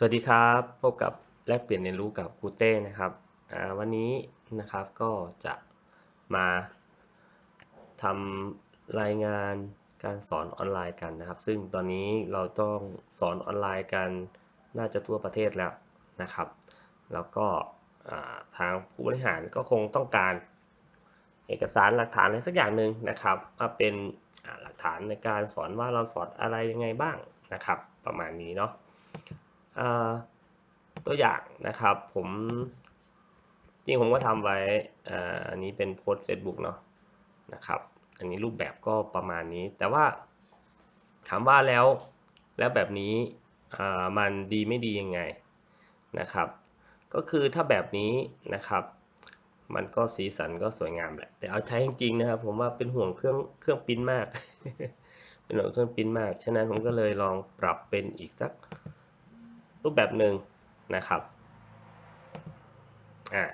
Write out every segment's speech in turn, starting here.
สวัสดีครับพบกับแลกเปลี่ยนเรียนรู้กับครูเต้นะครับวันนี้นะครับก็จะมาทำรายงานการสอนออนไลน์กันนะครับ ซึ่งตอนนี้เราต้องสอนออนไลน์กันน่าจะทั่วประเทศแล้วนะครับ แล้วก็ทางผู้บริหารก็คงต้องการเอกสารหลักฐานอะไรสักอย่างหนึ่งนะครับมาเป็นหลักฐานในการสอนว่าเราสอนอะไรยังไงบ้างนะครับ ประมาณนี้เนาะ ตัวอย่างนะครับผมจริงผมก็ทำไว้อันนี้เป็นโพสต์ Facebook เนาะนะครับอันนี้รูปแบบก็ประมาณนี้ แต่ว่าถามว่าแล้วแล้วแบบนี้มันดีไม่ดียังไงนะครับ ก็คือถ้าแบบนี้นะครับ มันก็สีสันก็สวยงามแหละแต่เอาใช้จริงๆนะครับ ผมว่าเป็นห่วงเครื่องเครื่องปิ้นมาก เป็นห่วงเครื่องปิ้นมาก ฉะนั้นผมก็เลยลองปรับเป็นอีกสัก รูปแบบหนึ่งนะครับอ่า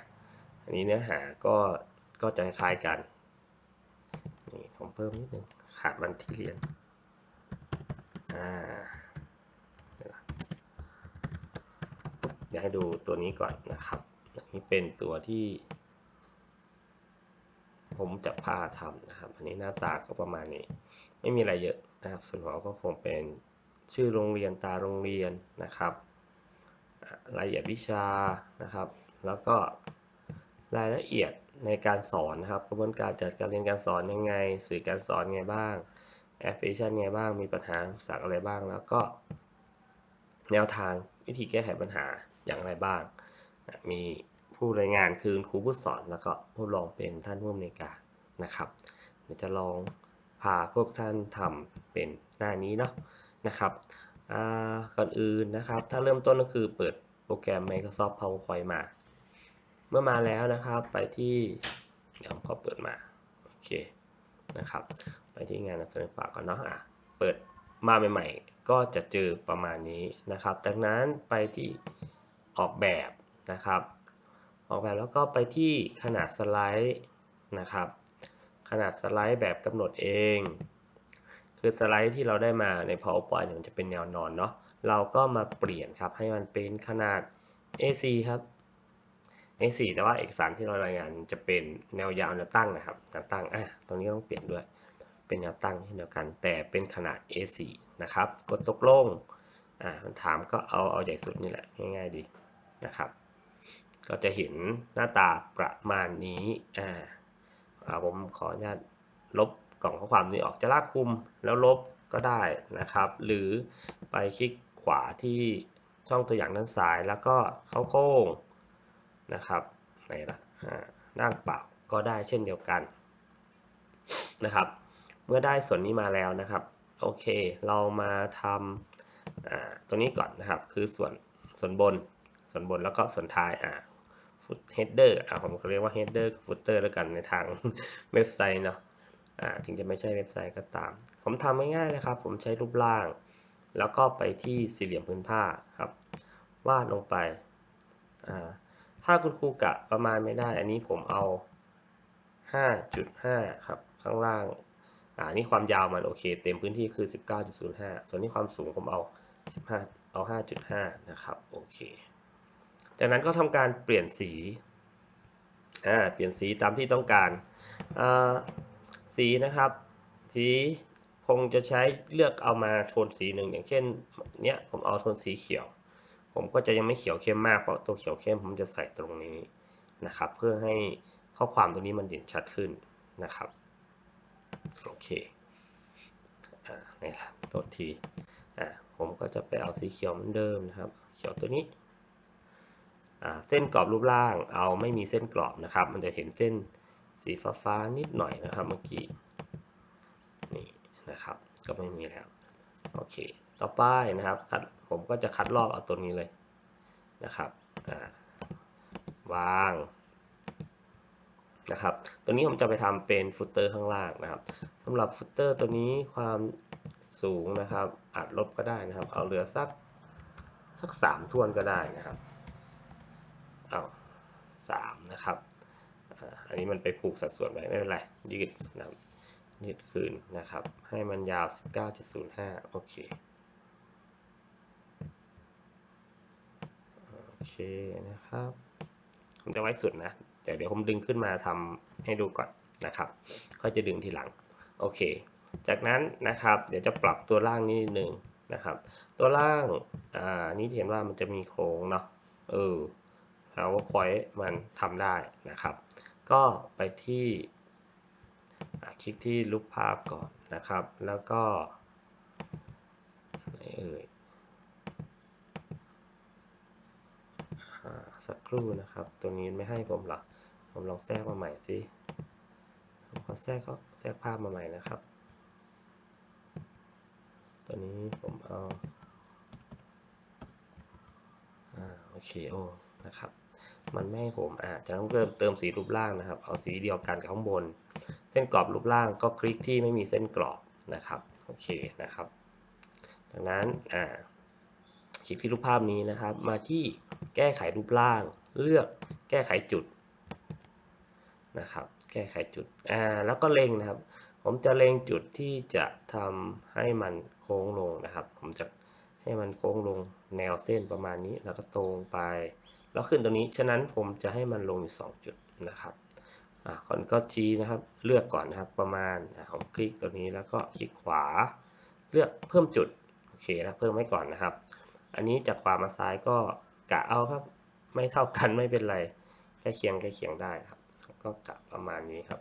อันนี้เนื้อหาก็ก็จะคล้ายกันนี่ผมเพิ่มนิดนึงขาดวันที่เรียนอ่าเดี๋ยวให้ดูตัวนี้ก่อนนะครับนนี้เป็นตัวที่ ผมจะพาทำนะครับ อันนี้หน้าตาก็ประมาณนี้ ไม่มีอะไรเยอะนะครับ ส่วนหัวก็คงเป็นชื่อโรงเรียนตาโรงเรียนนะครับ รายละเอียดวิชานะครับ แล้วก็รายละเอียดในการสอนนะครับ กระบวนการจัดการเรียนการสอนยังไง สื่อการสอนไงบ้างแอปพลิเคชันไงบ้างมีปัญหาสักอะไรบ้างแล้วก็ แนวทางวิธีแก้ไขปัญหาอย่างไรบ้าง มีผู้รายงานคือครูผู้สอนแล้วก็ผู้ลองเป็นท่านผู้อำนวยการนะครับเดี๋ยวจะลองพาพวกท่านทำเป็นหน้านี้เนาะนะครับก่อนอื่นนะครับ ถ้าเริ่มต้นก็คือเปิด โปรแกรม Microsoft PowerPoint มา เมื่อมาแล้วนะครับ ไปที่เดี๋ยวขอเปิดมา โอเค นะครับ ไปที่งานนำเสนอปากก่อนเนาะอะ เปิดมาใหม่ๆ ก็จะเจอประมาณนี้นะครับ จากนั้นไปที่ออกแบบนะครับ ออกแบบแล้วก็ไปที่ขนาดสไลด์นะครับ ขนาดสไลด์แบบกำหนดเอง คือสไลด์ที่เราได้มาใน PowerPoint มันจะเป็นแนวนอนเนาะ เราก็มาเปลี่ยนครับให้มันเป็นขนาด A4 ครับ A4 แต่ว่าเอกสารที่เรารายงานจะเป็นแนวยาวแนวตั้งนะครับแนวตั้งอะตรงนี้ต้องเปลี่ยนด้วย เป็นแนวตั้งเช่นเดียวกัน แต่เป็นขนาด A4 นะครับ กดตกลงอ่ามันถามก็เอาเอาใหญ่สุดนี่แหละง่ายๆดีนะครับ ก็จะเห็นหน้าตาประมาณนี้อ่าผมขออนุญาตลบกล่องข้อความนี้ออกจะลากคุมแล้วลบก็ได้นะครับ หรือไปคลิก ขวาที่ช่องตัวอย่างด้านซ้าย แล้วก็เข้าโค้งนะครับไหนล่ะด้านเปล่าก็ได้เช่นเดียวกันนะครับ เมื่อได้ส่วนนี้มาแล้วนะครับ โอเค เรามาทำตัวนี้ก่อนนะครับ คือส่วนส่วนบน ส่วนบนแล้วก็ส่วนท้ายอ่าฟุตเฮดเดอร์อ่าผมเรียกว่าเฮดเดอร์ฟุตเตอร์แล้วกันในทางเว็บไซต์เนาะถึงจะไม่ใช่เว็บไซต์ก็ตาม ผมทำง่ายๆนะครับ ผมใช้รูปร่าง แล้วก็ไปที่สี่เหลี่ยมพื้นผ้าครับ วาดลงไปถ้าคุณครูกะประมาณไม่ได้ อันนี้ผมเอา 5.5 ครับ ข้างล่างอ่านี่ความยาวมันโอเค เต็มพื้นที่คือ 19.05 ส่วนนี้ความสูงผมเอา 15 เอา 5.5 นะครับ โอเค จากนั้นก็ทำการเปลี่ยนสีอ่าเปลี่ยนสีตามที่ต้องการอ่าสีนะครับ สี คงจะใช้เลือกเอามาโทนสีหนึ่งอย่างเช่นเนี้ยผมเอาโทนสีเขียว ผมก็จะยังไม่เขียวเข้มมากเพราะตัวเขียวเข้มผมจะใส่ตรงนี้นะครับ เพื่อให้ข้อความตรงนี้มันเด่นชัดขึ้นนะครับโอเคอ่านี่ละโทษทีอ่าผมก็จะไปเอาสีเขียวเหมือนเดิมนะครับ เขียวตัวนี้อ่าเส้นกรอบรูปร่างเอาไม่มีเส้นกรอบนะครับ มันจะเห็นเส้นสีฟ้าฟ้านิดหน่อยนะครับเมื่อกี้ นะครับ ก็ไม่มีแล้วโอเค ต่อไปนะครับคัดผมก็จะคัดลอกเอาตัวนี้เลยนะครับวางนะครับตัวนี้ผมจะไปทำเป็นฟุตเตอร์ข้างล่างนะครับสำหรับฟุตเตอร์ตัวนี้ความสูงนะครับอาจลบก็ได้นะครับ เอาเหลือสักสักสามทวนก็ได้นะครับเอาสามนะครับอันนี้มันไปผูกสัดส่วนไว้ไม่เป็นไรยืดนะครับ ยืดคืนนะครับ ให้มันยาว 19.05 โอเค โอเคนะครับ ผมจะไว้สุดนะ แต่เดี๋ยวผมดึงขึ้นมาทำให้ดูก่อนนะครับ ค่อยจะดึงทีหลัง โอเค จากนั้นนะครับ เดี๋ยวจะปรับตัวล่างนิดนึงนะครับ ตัวล่าง อ่า นี่เห็นว่ามันจะมีโค้งเนาะ เออ PowerPoint มันทำได้นะครับ ก็ไปที่ คลิกที่รูปภาพก่อนนะครับ แล้วก็ไหนเอ่ยอ่าสักครู่นะครับ ตัวนี้ไม่ให้ผมหรอกผมลองแทรกมาใหม่สิผมขอแทรกเขาแทรกภาพมาใหม่นะครับ ตัวนี้ผมเอาอ่าโอเคโอ้นะครับ มันไม่ให้ผมอ่าจะต้องเติมเติมสีรูปร่างนะครับ เอาสีเดียวกันกับข้างบน เส้นกรอบรูปร่างก็คลิกที่ไม่มีเส้นกรอบนะครับโอเคนะครับดังนั้นอ่าคลิกที่รูปภาพนี้นะครับ มาที่แก้ไขรูปร่าง เลือกแก้ไขจุดนะครับแก้ไขจุดอ่าแล้วก็เล็งนะครับ ผมจะเล็งจุดที่จะทำให้มันโค้งลงนะครับ ผมจะให้มันโค้งลงแนวเส้นประมาณนี้แล้วก็ตรงไป แล้วขึ้นตรงนี้ฉะนั้นผมจะให้มันลงอยู่ 2 จุดนะครับ อ่าก่อนก็ชี้นะครับ เลือกก่อนนะครับประมาณผมคลิกตัวนี้แล้วก็คลิกขวา เลือกเพิ่มจุดโอเคนะเพิ่มไว้ก่อนนะครับ อันนี้จากขวามาซ้ายก็กะเอาครับ ไม่เท่ากันไม่เป็นไรใกล้เคียงใกล้เคียงได้ครับ ก็กะประมาณนี้ครับ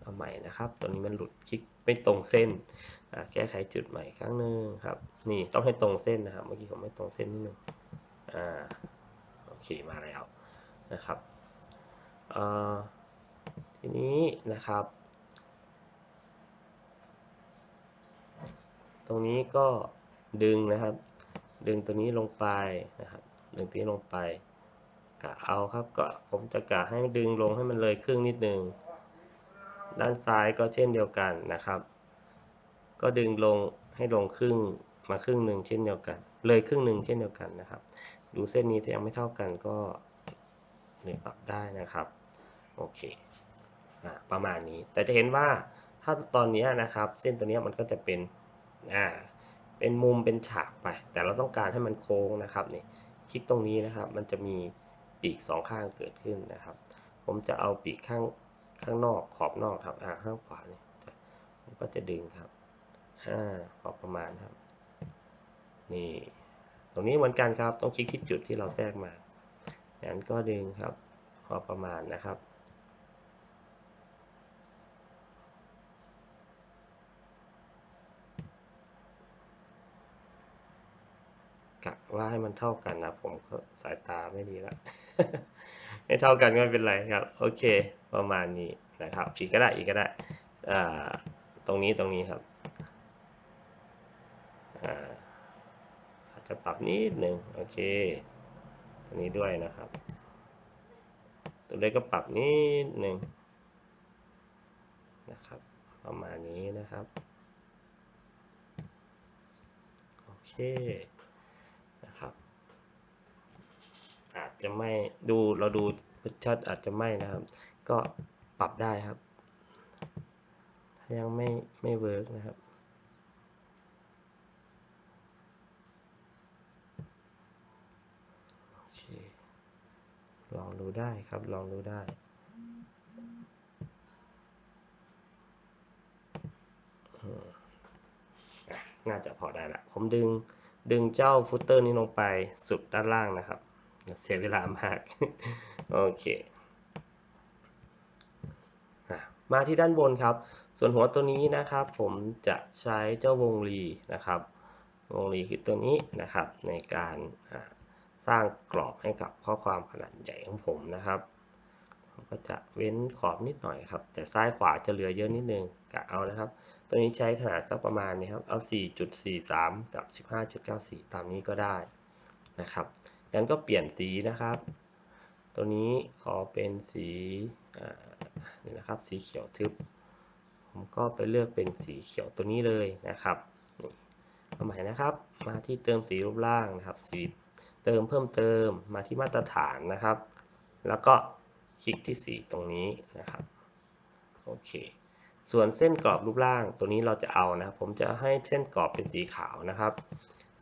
เอาใหม่นะครับ ตัวนี้มันหลุดคลิกไม่ตรงเส้นแก้ไขจุดใหม่ครั้งหนึ่งครับ นี่ต้องให้ตรงเส้นนะครับ เมื่อกี้ผมไม่ตรงเส้นนิดนึงอ่าโอเคมาแล้วนะครับ ทีนี้นะครับ ตรงนี้ก็ดึงนะครับ ดึงตัวนี้ลงไปนะครับ ดึงตัวนี้ลงไปกะเอาครับก็ผมจะกะให้ดึงลงให้มันเลยครึ่งนิดนึง ด้านซ้ายก็เช่นเดียวกันนะครับ ก็ดึงลงให้ลงครึ่งมาครึ่งหนึ่งเช่นเดียวกัน เลยครึ่งหนึ่งเช่นเดียวกันนะครับ ดูเส้นนี้ถ้ายังไม่เท่ากันก็เนี่ยปรับได้นะครับ โอเคอ่าประมาณนี้แต่จะเห็นว่าถ้าตอนนี้นะครับ เส้นตัวนี้มันก็จะเป็นอ่าเป็นมุมเป็นฉากไป แต่เราต้องการให้มันโค้งนะครับนี่คลิกตรงนี้นะครับ มันจะมีปีกสองข้างเกิดขึ้นนะครับ ผมจะเอาปีกข้างข้างนอกขอบนอกครับอ่าข้างขวาเนี่ยผมก็จะดึงครับอ่าพอประมาณครับ นี่ ตรงนี้เหมือนกันครับต้องคลิกที่จุดที่เราแทรกมาอย่างนั้นก็ดึงครับ พอประมาณนะครับ กะว่าให้มันเท่ากันนะ ผมก็สายตาไม่ดีล้วไม่เท่ากันก็ไม่เป็นไรครับ โอเค ประมาณนี้นะครับอีกก็ได้อีกก็ได้อ่าตรงนี้ตรงนี้ครับอ่าอาจจะปรับนิดหนึ่งโอเคตรงนี้ด้วยนะครับ ตัวเลขก็ปรับนิดหนึ่งนะครับ ประมาณนี้นะครับ โอเคนะครับ อาจจะไม่ดูเราดูชัดอาจจะไม่นะครับ ก็ปรับได้ครับ ถ้ายังไม่ไม่เวิร์กนะครับโอเคลองดูได้ครับลองดูได้อืมอะน่าจะพอได้ละ ผมดึงดึงเจ้าฟุตเตอร์นี้ลงไปสุดด้านล่างนะครับ เสียเวลามาก โอเคมาที่ด้านบนครับ ส่วนหัวตัวนี้นะครับ ผมจะใช้เจ้าวงรีนะครับ วงรีคือตัวนี้นะครับ ในการสร้างกรอบให้กับข้อความขนาดใหญ่ของผมนะครับก็จะเว้นขอบนิดหน่อยครับ แต่ซ้ายขวาจะเหลือเยอะนิดนึงกะเอานะครับ ตัวนี้ใช้ขนาดสักประมาณนี้ครับ เอา 4.43 กับ 15.94 ตามนี้ก็ได้นะครับ งั้นก็เปลี่ยนสีนะครับ ตัวนี้ขอเป็นสีนี่นะครับ สีเขียวทึบ ผมก็ไปเลือกเป็นสีเขียวตัวนี้เลยนะครับนี่เอาใหม่นะครับ มาที่เติมสีรูปร่างนะครับ สีเติมเพิ่มเติมมาที่มาตรฐานนะครับ แล้วก็คลิกที่สีตรงนี้นะครับโอเค ส่วนเส้นกรอบรูปร่างตัวนี้เราจะเอานะผมจะให้เส้นกรอบเป็นสีขาวนะครับ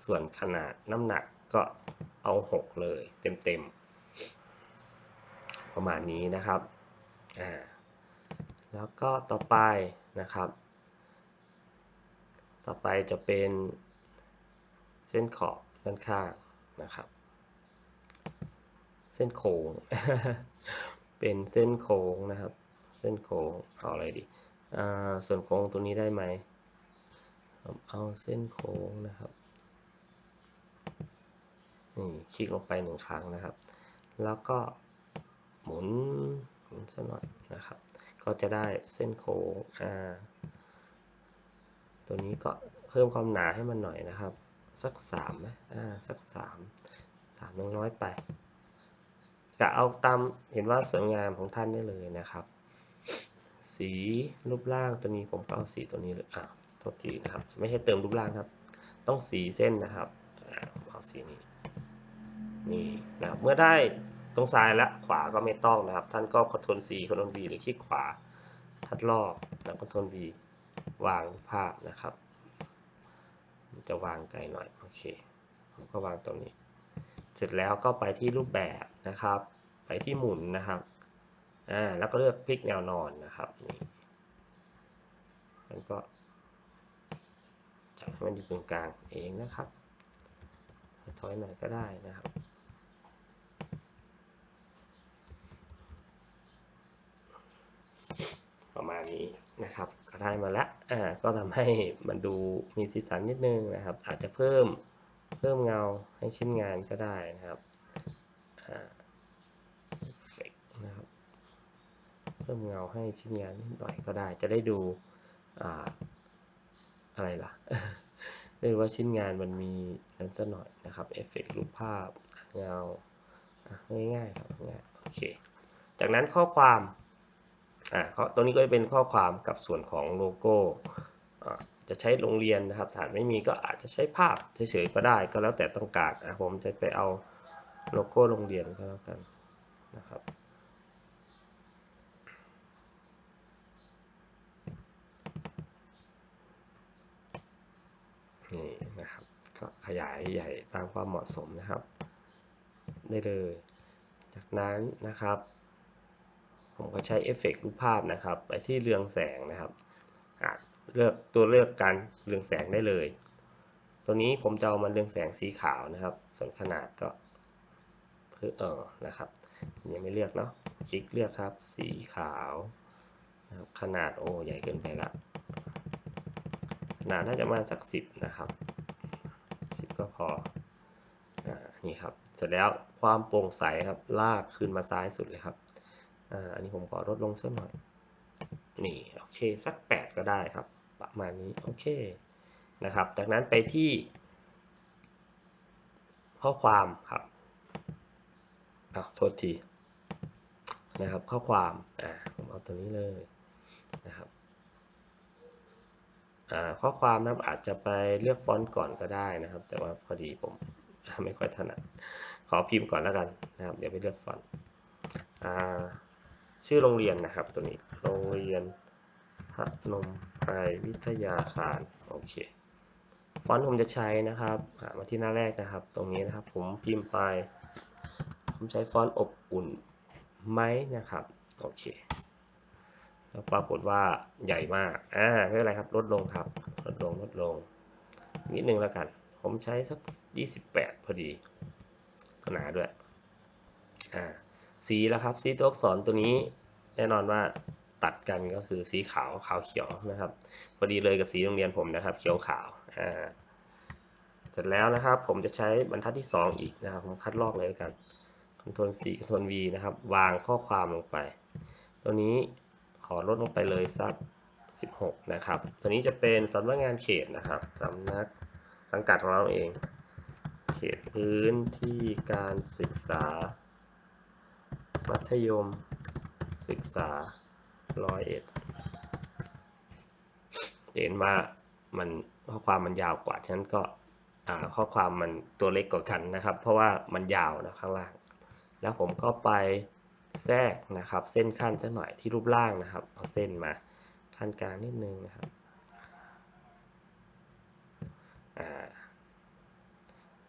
ส่วนขนาดน้ำหนักก็ เอา 6 เลยเต็มๆ ประมาณนี้นะครับอ่าแล้วก็ต่อไปนะครับ ต่อไปจะเป็นเส้นขอบด้านข้างนะครับ เส้นโค้ง เป็นเส้นโค้งนะครับ เส้นโค้งเอาอะไรดีอ่าส่วนโค้งตัวนี้ได้ไหมผมเอาเส้นโค้งนะครับ นี่คลิกลงไปหนึ่งครั้งนะครับ แล้วก็หมุนหมุนสักหน่อยนะครับ ก็จะได้เส้นโค้งอ่าตัวนี้ก็เพิ่มความหนาให้มันหน่อยนะครับ สักสามไหมอ่าสักสามสามยังน้อยไปกะเอาตามเห็นว่าสวยงามของท่านได้เลยนะครับ สีรูปร่างตัวนี้ผมก็เอาสีตัวนี้เลยอ่าโทษทีนะครับ ไม่ใช่เติมรูปร่างครับ ต้องสีเส้นนะครับเอาสีนี้ นี่นะครับเมื่อได้ตรงซ้ายและขวาก็ไม่ต้องนะครับ ท่านก็ Ctrl C Ctrl V หรือคลิกขวาทัดรอบแล้ว Ctrl V วางภาพนะครับมันจะวางไกลหน่อยโอเคผมก็วางตรงนี้ เสร็จแล้วก็ไปที่รูปแบบนะครับ ไปที่หมุนนะครับอ่าแล้วก็เลือกพลิกแนวนอนนะครับนี่มันก็จับให้มันอยู่ตรงกลางเองนะครับถอยหน่อยก็ได้นะครับ ประมาณนี้นะครับ ก็ได้มาแล้วอ่าก็ทำให้มันดูมีสีสันนิดนึงนะครับ อาจจะเพิ่มเพิ่มเงาให้ชิ้นงานก็ได้นะครับอ่า effect นะครับ เพิ่มเงาให้ชิ้นงานนิดหน่อยก็ได้ จะได้ดูอ่าอะไรล่ะเรียกว่าชิ้นงานมันมีนั้นสักหน่อยนะครับเอฟเฟกต์รูปภาพเงาง่ายๆครับง่ายโอเค จากนั้นข้อความ อ่าตัวนี้ก็จะเป็นข้อความกับส่วนของโลโก้จะใช้โรงเรียนนะครับถ้าไม่มีก็อาจจะใช้ภาพเฉยๆก็ได้ก็แล้วแต่ต้องการอะผมจะไปเอาโลโก้โรงเรียนก็แล้วกันนะครับนี่นะครับก็ขยายใหญ่ตามความเหมาะสมนะครับ ได้เลย จากนั้นนะครับ ผมก็ใช้เอฟเฟกต์รูปภาพนะครับ ไปที่เรืองแสงนะครับเลือกตัวเลือกการเรืองแสงได้เลย ตัวนี้ผมจะเอามาเรืองแสงสีขาวนะครับ ส่วนขนาดก็เออนะครับยังไม่เลือกเนาะคลิกเลือกครับ สีขาวนะครับขนาดโอ้ใหญ่เกินไปละขนาดน่าจะมาสักสิบนะครับสิบก็พออ่านี่ครับ เสร็จแล้วความโปร่งใสครับลากขึ้นมาซ้ายสุดเลยครับ อันนี้ผมขอลดลงสักหน่อย นี่โอเคสัก 8 ก็ได้ครับ ประมาณนี้โอเคนะครับ จากนั้นไปที่ ข้อความครับอ้าวโทษทีนะครับข้อความอ่าผมเอาตัวนี้เลยนะครับอ่าข้อความนะอาจจะไปเลือกฟอนต์ก่อนก็ได้นะครับ แต่ว่าพอดีผมไม่ค่อยถนัดขอพิมพ์ก่อนแล้วกันนะครับ เดี๋ยวไปเลือกฟอนต์อ่า ชื่อโรงเรียนนะครับตัวนี้ โรงเรียนพนมไพรวิทยาคาร โอเค ฟอนต์ผมจะใช้นะครับมาที่หน้าแรกนะครับ ตรงนี้นะครับ ผมพิมพ์ไป ผมใช้ฟอนต์อบอุ่นไหมนะครับ โอเค แล้วปรากฏว่าใหญ่มาก อ่า ไม่เป็นไรครับ ลดลงครับ ลดลง ลดลง นิดนึงแล้วกัน ผมใช้สัก 28 พอดีก็หนาด้วย อ่า สีแล้วครับ สีตัวอักษรตัวนี้แน่นอนว่าตัดกันก็คือสีขาวขาวเขียวนะครับพอดีเลยกับสีโรงเรียนผมนะครับ เขียวขาวอ่าเสร็จแล้วนะครับ ผมจะใช้บรรทัดที่ 2 อีกนะครับผมคัดลอกเลยกัน Ctrl C Ctrl V นะครับ วางข้อความลงไป ตัวนี้ขอลดลงไปเลยสัก 16 นะครับ ตัวนี้จะเป็นสำนักงานเขตนะครับสำนักสังกัดของเราเอง เขตพื้นที่การศึกษา มัธยม ศึกษาร้อยเอ็ดเห็นว่ามันข้อความมันยาวกว่า ฉะนั้นก็ข้อความมันตัวเล็กกว่ากันนะครับ เพราะว่ามันยาวนะข้างล่าง แล้วผมก็ไปแทรกนะครับ เส้นขั้นสักหน่อยที่รูปร่างนะครับ เอาเส้นมาขั้นกลางนิดนึงนะครับ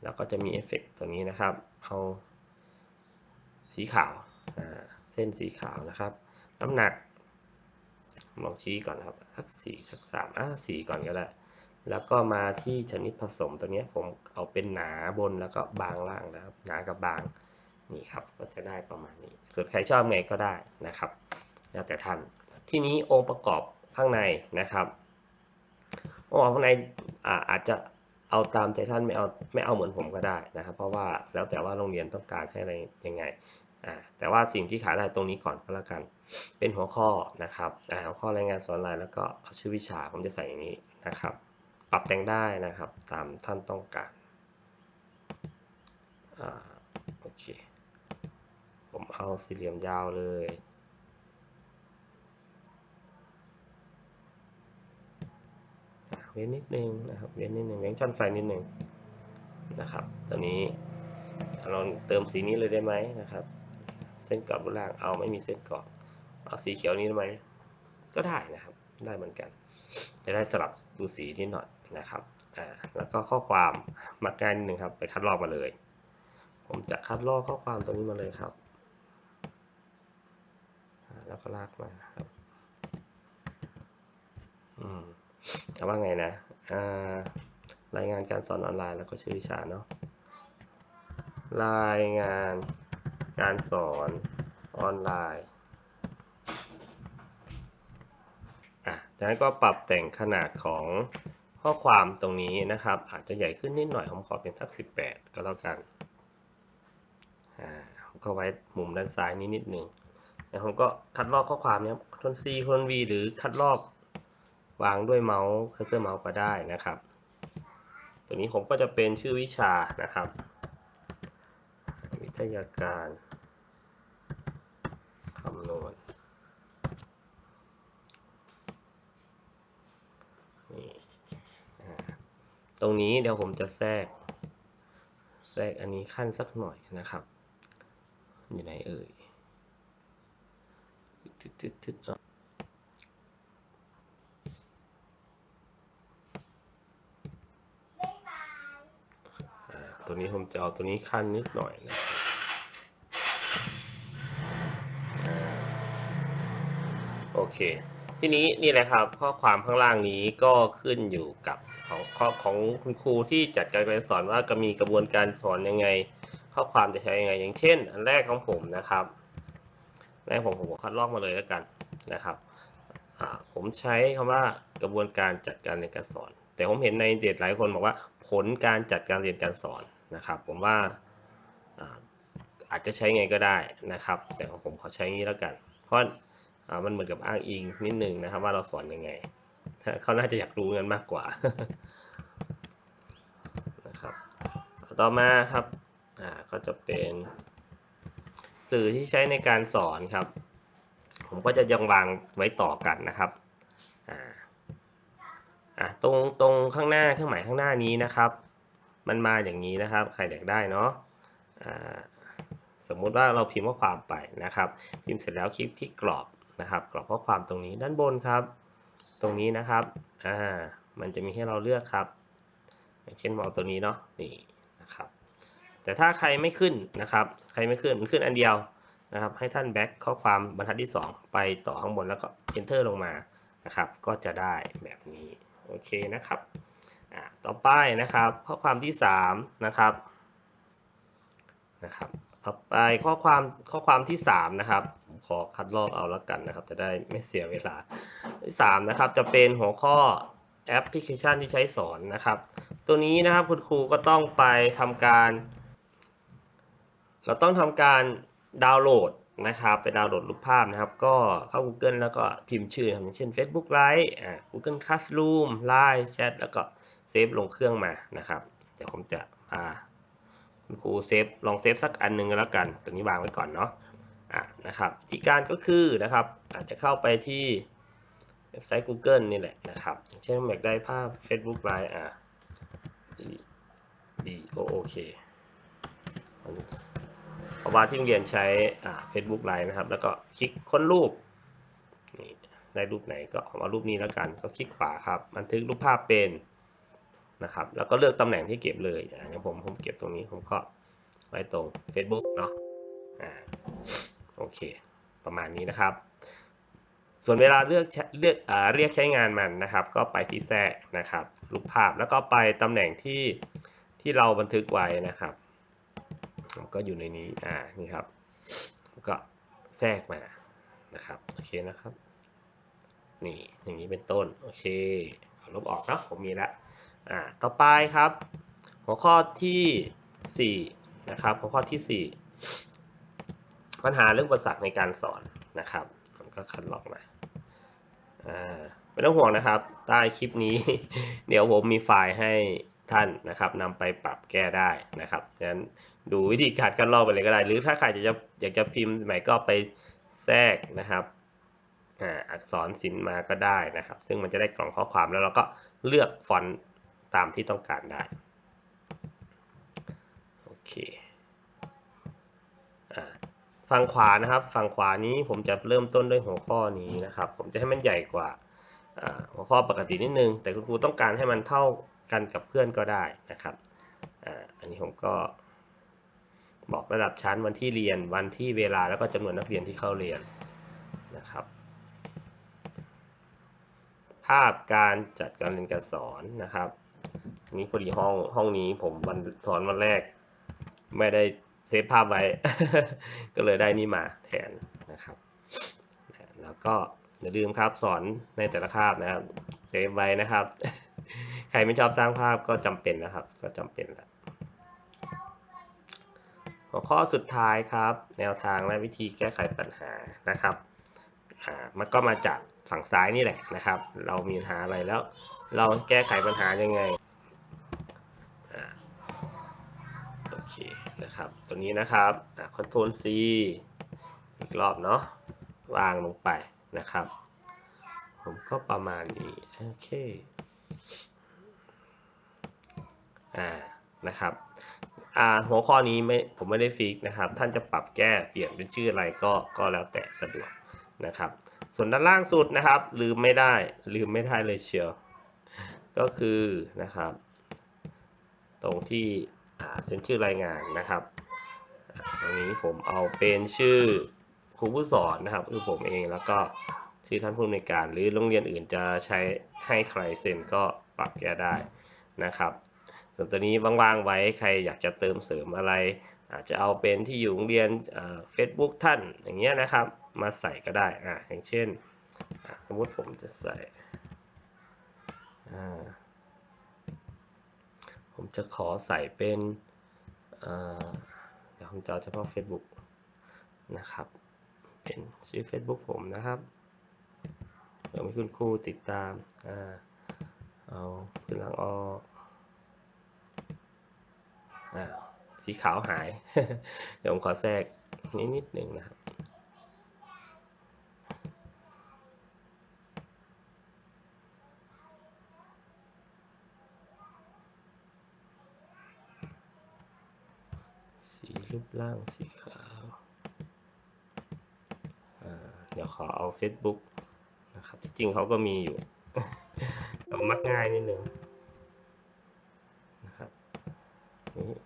แล้วก็จะมีเอฟเฟกต์ตัวนี้นะครับ เอาสีขาว เส้นสีขาวนะครับ น้ำหนักลองชี้ก่อนครับสักสี่สักสามอ่าสี่ก่อนก็ได้แล้วก็มาที่ชนิดผสมตัวนี้ผมเอาเป็นหนาบนแล้วก็บางล่างนะครับ หนากับบางนี่ครับก็จะได้ประมาณนี้ส่วนใครชอบไงก็ได้นะครับ แล้วแต่ท่านที่นี้องค์ประกอบข้างในนะครับองค์ประกอบข้างในอาอาจจะเอาตามใจท่านไม่เอาไม่เอาเหมือนผมก็ได้นะครับ เพราะว่าแล้วแต่ว่าโรงเรียนต้องการให้อะไรยังไง แต่ว่าสิ่งที่ขายได้ตรงนี้ก่อนก็แล้วกัน เป็นหัวข้อนะครับหัวข้อรายงานสอนไลน์แล้วก็เอาชื่อวิชาผมจะใส่อย่างนี้นะครับ ปรับแต่งได้นะครับตามท่านต้องการอ่าโอเค ผมเอาสี่เหลี่ยมยาวเลยเว้นนิดนึงนะครับ เว้นนิดนึงเว้นช่อนไฟนิดนึงนะครับ ตอนนี้เราเติมสีนี้เลยได้ไหมนะครับ เส้นกรอบบนล่างเอาไม่มีเส้นกรอบเอาสีเขียวนี้ได้ไหมก็ได้นะครับได้เหมือนกัน จะได้สลับดูสีนิดหน่อยนะครับอ่าแล้วก็ข้อความมาง่ายนิดนึงครับไปคัดลอกมาเลย ผมจะคัดลอกข้อความตรงนี้มาเลยครับแล้วก็ลากมาครับอืมแต่ว่าไงนะอ่ารายงานการสอนออนไลน์แล้วก็ชื่อวิชาเนาะรายงาน การสอนออนไลน์อะจากนั้นก็ปรับแต่งขนาดของข้อความตรงนี้นะครับ อาจจะใหญ่ขึ้นนิดหน่อยผมขอเป็นสัก 18 ก็แล้วกันอ่าผมก็ไว้มุมด้านซ้ายนี้นิดหนึ่งแล้วผมก็คัดลอกข้อความนี้คอนซีคอนวีหรือคัดลอกวางด้วยเมาส์เคอร์เซอร์เมาส์ก็ได้นะครับ ตัวนี้ผมก็จะเป็นชื่อวิชานะครับ วิทยาการ คำนวณนี่ตรงนี้เดี๋ยวผมจะแทรก แทรกอันนี้ขั้นสักหน่อยนะครับ อยู่ไหนเอ่ยทึดทึดทึดตัวนี้ผมจะเอาตัวนี้ขั้นนิดหน่อยนะครับอ่าโอ เค ทีนี้นี่แหละครับ ข้อความข้างล่างนี้ก็ขึ้นอยู่กับของข้อของคุณครูที่จัดการเรียนสอนว่าก็มีกระบวนการสอนยังไง ข้อความจะใช้ยังไง อย่างเช่น อันแรกของผมนะครับแรกผมผมคัดลอกมาเลยแล้วกันนะครับผมใช้คำว่ากระบวนการจัดการเรียนการสอน แต่ผมเห็นในเด็กหลายคนบอกว่าผลการจัดการเรียนการสอนนะครับ ผมว่าอาจจะใช้ไงก็ได้นะครับ แต่ของผมขอใช้งี้แล้วกัน เพราะ มันเหมือนกับอ้างอิงนิดนึงนะครับ ว่าเราสอนยังไงเขาน่าจะอยากรู้กันมากกว่านะครับต่อมาครับอ่าก็จะเป็นสื่อที่ใช้ในการสอนครับ ผมก็จะยังวางไว้ต่อกันนะครับอ่าอ่าตรงตรงข้างหน้าเครื่องหมายข้างหน้านี้นะครับ มันมาอย่างนี้นะครับ ใครอยากได้เนาะอ่าสมมุติว่าเราพิมพ์ข้อความไปนะครับ พิมพ์เสร็จแล้วคลิกที่กรอบ นะครับ กรอบข้อความตรงนี้ด้านบนครับ ตรงนี้นะครับอ่ามันจะมีให้เราเลือกครับอย่างเช่นเอาตัวนี้เนาะนี่นะครับ แต่ถ้าใครไม่ขึ้นนะครับ ใครไม่ขึ้นมันขึ้นอันเดียวนะครับ ให้ท่านแบ็คข้อความบรรทัดที่ 2 ไปต่อข้างบนแล้วก็ enter ลงมานะครับ ก็จะได้แบบนี้โอเคนะครับอ่าต่อไปนะครับ ข้อความที่ 3 นะครับนะครับ ต่อไปข้อความข้อความที่ 3 นะครับ ขอคัดลอกเอาแล้วกันนะครับ จะได้ไม่เสียเวลาที่3นะครับ จะเป็นหัวข้อแอปพลิเคชันที่ใช้สอนนะครับ ตัวนี้นะครับคุณครูก็ต้องไปทำการ เราต้องทำการดาวน์โหลดนะครับไปดาวน์โหลดรูปภาพนะครับ ก็เข้า Google แล้วก็พิมพ์ชื่อครับอย่างเช่น Facebook Lite อ่า Google Classroom Line Chat แล้วก็เซฟลงเครื่องมานะครับ เดี๋ยวผมจะพาคุณครูเซฟลองเซฟสักอันหนึงก็แล้วกัน ตัวนี้วางไว้ก่อนเนาะ นะครับวิธีการก็คือนะครับอาจจะเข้าไปที่เว็บไซต์ Google นี่แหละนะครับ เช่นอยากได้ภาพ Facebook Lite อะ D O O K เพราะว่าที่โรงเรียนใช้อ่า Facebook Live นะครับ แล้วก็คลิกค้นรูปนี่ได้รูปไหนก็เอารูปนี้แล้วกัน ก็คลิกขวาครับ บันทึกรูปภาพเป็นนะครับ แล้วก็เลือกตำแหน่งที่เก็บเลยอย่างผมผมเก็บตรงนี้ผมก็ไว้ตรง Facebook เนาะ โอเค ประมาณนี้นะครับ ส่วนเวลาเลือกเลือกเรียกใช้งานมันนะครับ ก็ไปที่แทรกนะครับรูปภาพแล้วก็ไปตำแหน่งที่ที่เราบันทึกไว้นะครับก็อยู่ในนี้อ่านี่ครับก็แทรกมานะครับโอเคนะครับ นี่อย่างนี้เป็นต้นโอเคลบออกเนาะผมมีแล้วอ่าต่อไปครับ หัวข้อที่4นะครับหัวข้อที่4 ปัญหาเรื่องประสักในการสอนนะครับผมก็คัดลอกมาไม่ต้องห่วงนะครับ ใต้คลิปนี้ เดี๋ยวผมมีไฟล์ให้ท่านนะครับนำไปปรับแก้ได้นะครับฉะนั้นดูวิธีการคัดลอกไปเลยก็ได้ หรือถ้าใครจะอยากจะพิมพ์ใหม่ก็ไปแทรกนะครับอักษรศิลมาก็ได้นะครับ ซึ่งมันจะได้กล่องข้อความแล้วเราก็เลือกฟอนต์ตามที่ต้องการได้ โอเค ฝั่งขวานะครับฝั่งขวานี้ผมจะเริ่มต้นด้วยหัวข้อนี้นะครับ ผมจะให้มันใหญ่กว่าหัวข้อปกตินิดนึง แต่คุณครูต้องการให้มันเท่ากันกับเพื่อนก็ได้นะครับอันนี้ผมก็บอกระดับชั้นวันที่เรียนวันที่เวลาแล้วก็จำนวนนักเรียนที่เข้าเรียนนะครับ ภาพการจัดการเรียนการสอนนะครับ นี่พอดีห้องห้องนี้ผมวันสอนวันแรกไม่ได้ เซฟภาพไว้ ก็เลยได้นี่มาแทนนะครับ แล้วก็อย่าลืมครับสอนในแต่ละคาบนะครับเซฟไว้นะครับ ใครไม่ชอบสร้างภาพก็จำเป็นนะครับ ก็จำเป็นและหัวข้อสุดท้ายครับ แนวทางและวิธีแก้ไขปัญหานะครับอ่ามันก็มาจากฝั่งซ้ายนี่แหละนะครับ เรามีปัญหาอะไรแล้ว เราแก้ไขปัญหายังไงโอเค นะครับ ตัวนี้นะครับคอนโทรล C อีกรอบเนาะ วางลงไปนะครับ ผมก็ประมาณนี้ โอเค อ่า นะครับอ่าหัวข้อนี้ไม่ผมไม่ได้ฟิกนะครับ ท่านจะปรับแก้เปลี่ยนเป็นชื่ออะไรก็ก็แล้วแต่สะดวกนะครับ ส่วนด้านล่างสุดนะครับ ลืมไม่ได้ลืมไม่ได้เลยเชียว ก็คือนะครับ ตรงที่ เซ็นชื่อรายงานนะครับตรงนี้ผมเอาเป็นชื่อครูผู้สอนนะครับคือผมเองแล้วก็ชื่อท่านผู้อำนวยการหรือโรงเรียนอื่นจะใช้ให้ใครเซ็นก็ปรับแก้ได้นะครับ ส่วนตัวนี้ว่างๆไว้ใครอยากจะเติมเสริมอะไร อาจจะเอาเป็นที่อยู่โรงเรียนเฟซบุ๊กท่านอย่างเงี้ยนะครับ มาใส่ก็ได้อ่าอย่างเช่น สมมุติผมจะใส่อ่า ผมจะขอใส่เป็นอ่าเดี๋ยวผมจะเอเฉพาะ Facebook นะครับ เป็นชื่อ Facebook ผมนะครับเผื่อมีคุณครูติดตามอ่าเอาพื้นหลังออกอ่าสีขาวหาย เดี๋ยวผมขอแทรกนิดนิดหนึ่งนะครับ สี รูปร่างสีขาวเดี๋ยวขอเอา Facebook นะครับที่จริงเขาก็มีอยู่เรามักง่ายนิดนึงนะครับนี่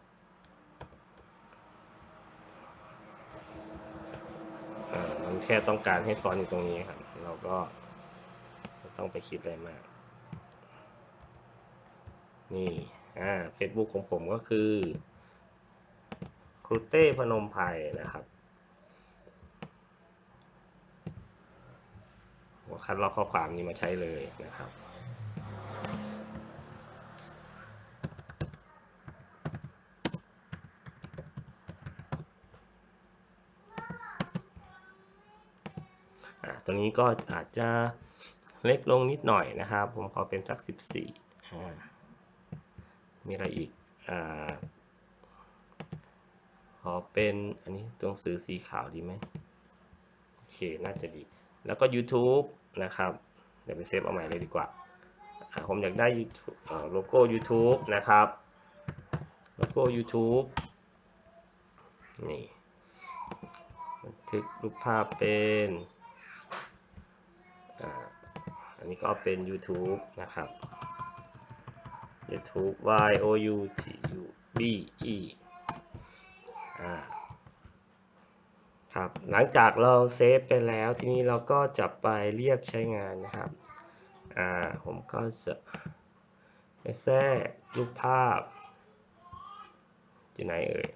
มันแค่ต้องการให้ซ้อนอยู่ตรงนี้ครับ เราก็ไม่ต้องไปคิดอะไรมาก นี่อ่า Facebook ของผมก็คือ ครูเต้พนมไพรนะครับหัวคัดลอกข้อความนี้มาใช้เลยนะครับตัวนี้ก็อาจจะเล็กลงนิดหน่อยนะครับ ผมขอเป็นสัก 14อ่ามีอะไรอีกอ่า อเป็นอันนี้ตัวหนังสือสีขาวดีไหมโอเค น่าจะดี แล้วก็ YouTube นะครับ เดี๋ยวไปเซฟเอาใหม่เลยดีกว่าผมอยากได้ YouTube โลโก้ YouTube นะครับ โลโก้ YouTube นี่บันทึกรูปภาพเป็นอันนี้ก็เป็น YouTube นะครับ YouTube y o u t u b e อ่าครับ หลังจากเราเซฟไปแล้วทีนี้เราก็จะไปเรียกใช้งานนะครับ อ่า ผมก็จะไปแทรกรูปภาพ อยู่ไหนเอ่ย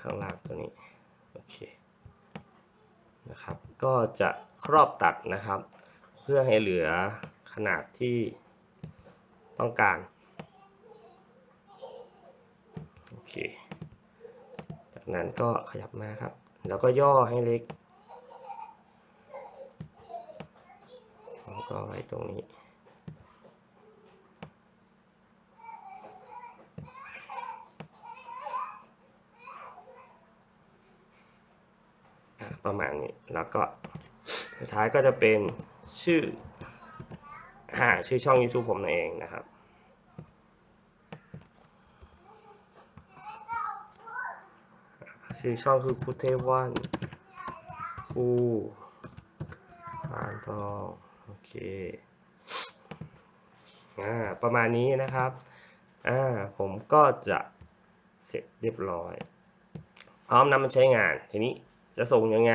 ข้างล่างตัวนี้ โอเค นะครับ ก็จะครอบตัดนะครับ เพื่อให้เหลือขนาดที่ต้องการ โอเค จากนั้นก็ขยับมาครับ แล้วก็ย่อให้เล็กแล้วก็ไว้ตรงนี้ ประมาณนี้ แล้วก็สุดท้ายก็จะเป็นชื่อ ชื่อช่อง YouTube ผมนั่นเองนะครับ ชื่อช่องคือคุเทวันคูพานทองโอเคอ่าประมาณนี้นะครับอ่าผมก็จะเสร็จเรียบร้อย พร้อมนำมาใช้งานทีนี้จะส่งยังไง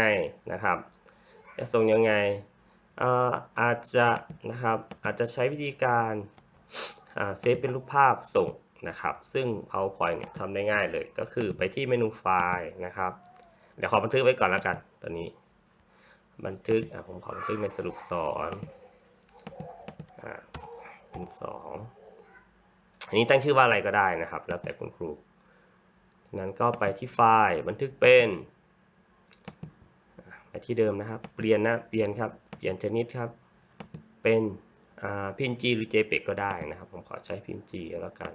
นะครับ จะส่งยังไงอ่าอาจจะนะครับอาจจะใช้วิธีการอ่าเซฟเป็นรูปภาพส่ง นะครับ ซึ่ง PowerPoint เนี่ยทำได้ง่ายเลย ก็คือไปที่เมนูไฟล์นะครับ เดี๋ยวขอบันทึกไว้ก่อนแล้วกัน ตอนนี้ บันทึก อะ ผมขอบันทึกในสรุปสอน อ่า เป็นสองอันนี้ตั้งชื่อว่าอะไรก็ได้นะครับ แล้วแต่คุณครู นั้นก็ไปที่ไฟล์บันทึกเป็น ไปที่เดิมนะครับ เปลี่ยนนะ เปลี่ยนครับ เปลี่ยนชนิดครับ เป็นพินจีหรือ JPEG ก็ได้นะครับ ผมขอใช้พินจีแล้วกัน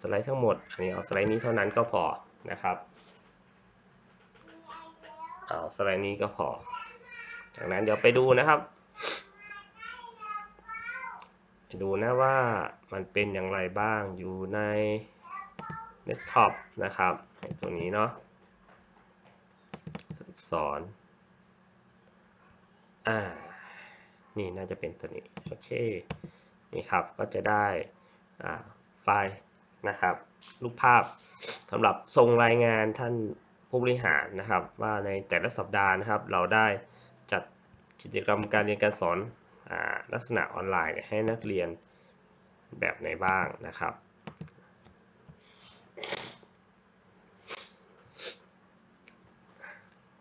สไลด์ทั้งหมด อันนี้เอาสไลด์นี้เท่านั้นก็พอนะครับเอาสไลด์นี้ก็พอ จากนั้นเดี๋ยวไปดูนะครับ ไปดูนะว่ามันเป็นอย่างไรบ้างอยู่ใน Desktop นะครับตัวนี้เนาะสสอนอ่า นี่น่าจะเป็นตัวนี้ โอเค นี่ครับ ก็จะได้อ่า ไฟล์นะครับรูปภาพสำหรับส่งรายงานท่านผู้บริหารนะครับ ว่าในแต่ละสัปดาห์นะครับ เราได้จัดกิจกรรมการเรียนการสอนอลักษณะออนไลน์ให้นักเรียนแบบไหนบ้างนะครับ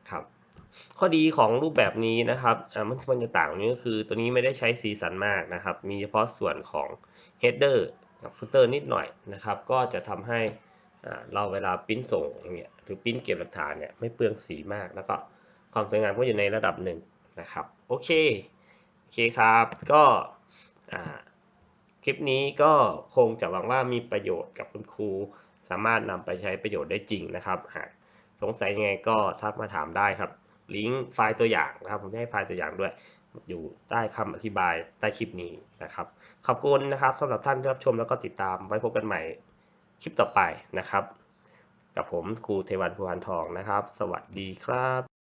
ครับ ข้อดีของรูปแบบนี้นะครับมันมันจะต่างตรงนี้ก็คือตัวนี้ไม่ได้ใช้สีสันมากนะครับ มีเฉพาะส่วนของ header กับ footer นิดหน่อยนะครับ ก็จะทำให้เราเวลาปริ้นส่งอย่างเงี้ยหรือปริ้นเก็บหลักฐานเนี่ยไม่เปลืองสีมาก แล้วก็ความสวยงามก็อยู่ในระดับหนึ่งนะครับโอเคโอเคครับก็คลิปนี้ก็คงจะหวังว่ามีประโยชน์กับคุณครู สามารถนำไปใช้ประโยชน์ได้จริงนะครับหากสงสัยยังไงก็ทักมาถามได้ครับ ลิงก์ไฟล์ตัวอย่างนะครับผมจะให้ไฟล์ตัวอย่างด้วย อยู่ใต้คำอธิบายใต้คลิปนี้นะครับ ขอบคุณนะครับสำหรับท่านที่รับชมแล้วก็ติดตามไว้พบกันใหม่คลิปต่อไปนะครับ กับผมครูเทวันภูพานทองนะครับ สวัสดีครับ